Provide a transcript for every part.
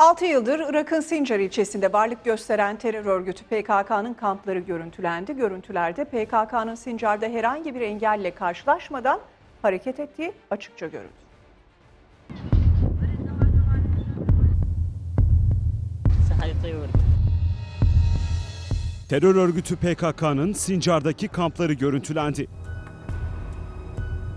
6 yıldır Irak'ın Sincar ilçesinde varlık gösteren terör örgütü PKK'nın kampları görüntülendi. Görüntülerde PKK'nın Sincar'da herhangi bir engelle karşılaşmadan hareket ettiği açıkça görüldü. Terör örgütü PKK'nın Sincar'daki kampları görüntülendi.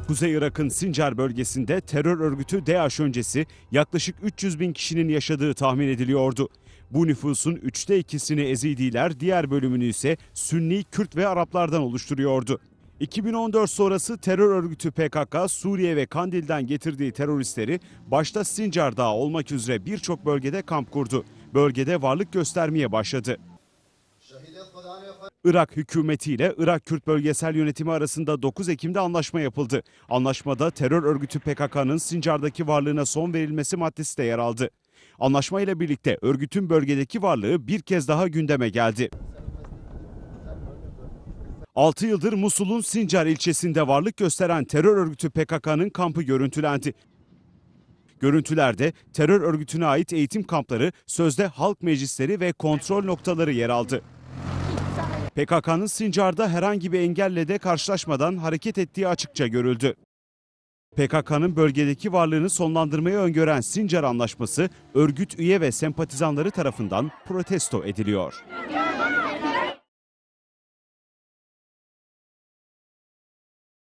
Kuzey Irak'ın Sincar bölgesinde terör örgütü DAEŞ öncesi yaklaşık 300 bin kişinin yaşadığı tahmin ediliyordu. Bu nüfusun üçte ikisini Ezidiler, diğer bölümünü ise Sünni, Kürt ve Araplardan oluşturuyordu. 2014 sonrası terör örgütü PKK, Suriye ve Kandil'den getirdiği teröristleri başta Sincar Dağı olmak üzere birçok bölgede kamp kurdu. Bölgede varlık göstermeye başladı. Irak hükümetiyle Irak Kürt Bölgesel Yönetimi arasında 9 Ekim'de anlaşma yapıldı. Anlaşmada terör örgütü PKK'nın Sincar'daki varlığına son verilmesi maddesi de yer aldı. Anlaşma ile birlikte örgütün bölgedeki varlığı bir kez daha gündeme geldi. 6 yıldır Musul'un Sincar ilçesinde varlık gösteren terör örgütü PKK'nın kampı görüntülendi. Görüntülerde terör örgütüne ait eğitim kampları, sözde halk meclisleri ve kontrol noktaları yer aldı. PKK'nın Sincar'da herhangi bir engelle de karşılaşmadan hareket ettiği açıkça görüldü. PKK'nın bölgedeki varlığını sonlandırmayı öngören Sincar Anlaşması, örgüt üye ve sempatizanları tarafından protesto ediliyor.